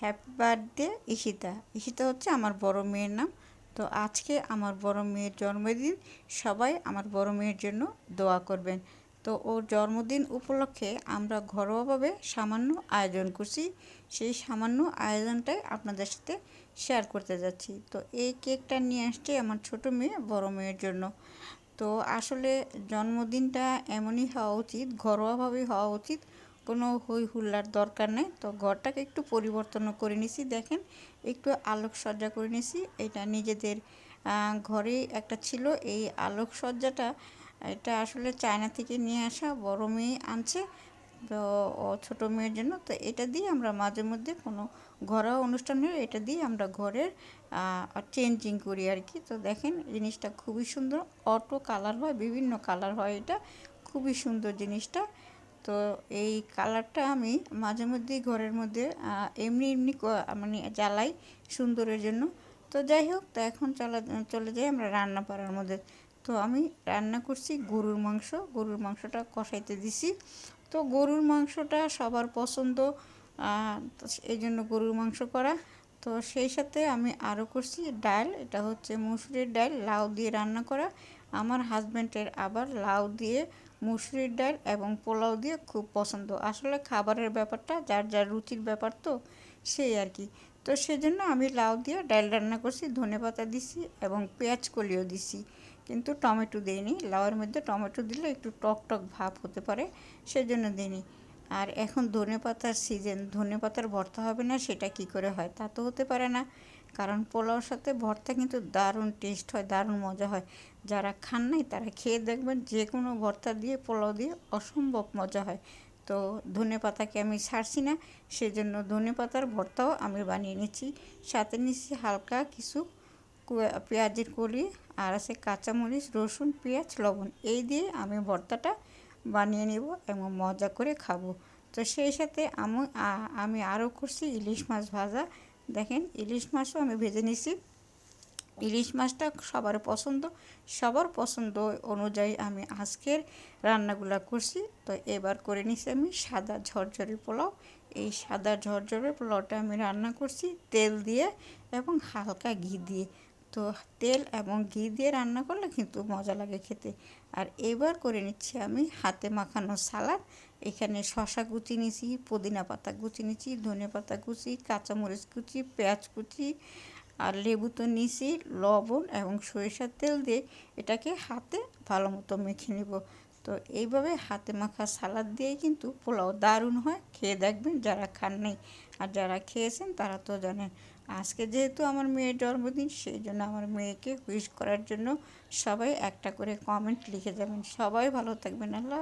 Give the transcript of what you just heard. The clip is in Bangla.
হ্যাপি বার্থডে ঈশিতা ঈশিতা হচ্ছে আমার বড় মেয়ের নাম। তো আজকে আমার বড় মেয়ের জন্মদিন। সবাই আমার বড় মেয়ের জন্য দোয়া করবেন। তো ওর জন্মদিন উপলক্ষে আমরা ঘরোয়াভাবে সামান্য আয়োজন করছি। সেই সামান্য আয়োজনটাই আপনাদের সাথে শেয়ার করতে যাচ্ছি। তো এই কেকটা নিয়ে আসছে আমার ছোট মেয়ে বড় মেয়ের জন্য। তো আসলে জন্মদিনটা এমনই হওয়া উচিত, ঘরোয়াভাবেই হওয়া উচিত। কোনো হই হুল্লার দরকার নেই। তো ঘরটাকে একটু পরিবর্তনও করে নিছি, দেখেন। একটু আলোকসজ্জা করে নিছি। এটা নিজেদের ঘরেই একটা ছিল। এই আলোকসজ্জাটা, এটা আসলে চায়না থেকে নিয়ে আসা বড় মেয়ে আনছে, তো ছোটো মেয়ের জন্য। তো এটা দিয়ে আমরা মাঝে মধ্যে কোনো ঘরোয়া অনুষ্ঠান হলে এটা দিয়ে আমরা ঘরের চেঞ্জিং করি আর কি। তো দেখেন, জিনিসটা খুবই সুন্দর। অটো কালার হয়, বিভিন্ন কালার হয় এটা। খুবই সুন্দর জিনিসটা। তো এই কালারটা আমি মাঝে মধ্যেই ঘরের মধ্যে এমনি এমনি মানে জ্বালাই সুন্দরের জন্য। তো যাই হোক, তো এখন চলা, চলে যাই আমরা রান্না পাড়ার মধ্যে। তো আমি রান্না করছি গরুর মাংস। গরুর মাংসটা কষাইতে দিছি। তো গরুর মাংসটা সবার পছন্দ এই জন্য গরুর মাংস করা। তো সেই সাথে আমি আরও করছি ডাল। এটা হচ্ছে মুসুরির ডাল, লাউ দিয়ে রান্না করা। আমার হাজব্যান্ডের আবার লাউ দিয়ে, মুসুরির ডাল এবং পোলাও দিয়ে খুব পছন্দ। আসলে খাবারের ব্যাপারটা, যার যার রুচির ব্যাপার তো, সেই আর কি। তো সেজন্য আমি লাউ দিয়ে ডাল রান্না করছি, ধনে পাতা দিছি এবং পেঁয়াজ কলিও দিছি। কিন্তু টমেটো দিইনি। লাউয়ের মধ্যে টমেটো দিলে একটু টক টক ভাব হতে পারে, সেজন্য দিইনি। আর এখন ধনে পাতার সিজন ধনে পাতার ভর্তা হবে না, সেটা কি করে হয়? তা তো হতে পারে না। কারণ পোলাওর সাথে ভর্তা কিন্তু দারুণ টেস্ট হয়, দারুণ মজা হয়। যারা খান নাই, তারা খেয়ে দেখবেন যে কোনো ভর্তা দিয়ে, পোলাও দিয়ে অসম্ভব মজা হয়। তো ধনে পাতাকে আমি ছাড়ছি না, সেজন্য ধনে পাতার ভর্তাও আমি বানিয়ে নিচ্ছি। সাথে নিচ্ছি হালকা কিছু পেঁয়াজের কলি আর আছে কাঁচামরিচ, রসুন, পেঁয়াজ, লবণ। এই দিয়ে আমি ভর্তাটা বানিয়ে নেব এবং মজা করে খাব। তো সেই সাথে আমি আমি আরও করছি ইলিশ মাছ ভাজা। দেখেন, ইলিশ মাছও আমি ভেজে নিছি। ইলিশ মাছটা সবার পছন্দ সবার পছন্দ অনুযায়ী আমি আজকের রান্নাগুলা করছি। তো এবার করে নিছি আমি সাদা ঝরঝরে পোলাও। এই সাদা ঝরঝরে পোলাওটা আমি রান্না করছি তেল দিয়ে এবং হালকা ঘি দিয়ে। তো তেল এবং ঘি দিয়ে রান্না করলে কিন্তু মজা লাগে খেতে। আর এবার করে নিচ্ছি আমি হাতে মাখানো সালাদ। এখানে শশা কুচি নিছি পুদিনা পাতা কুচি নিয়েছি, ধনে পাতা কুচি, কাঁচামরিচ কুচি, পেঁয়াজ কুচি আর লেবু তো নিছি লবণ এবং সরিষার তেল দিয়ে এটাকে হাতে ভালো মতো মেখে নেব। তো এইভাবে হাতে মাখা সালাদ দিয়ে কিন্তু পোলাও দারুণ হয়। খেয়ে দেখবেন যারা খান নেই আর যারা খেয়েছেন তারা তো জানেন। আজকে যেহেতু আমার মেয়ের জন্মদিন, সেই জন্য আমার মেয়েকে উইশ করার জন্য সবাই একটা করে কমেন্ট লিখে যাবেন। সবাই ভালো থাকবেন, আল্লাহ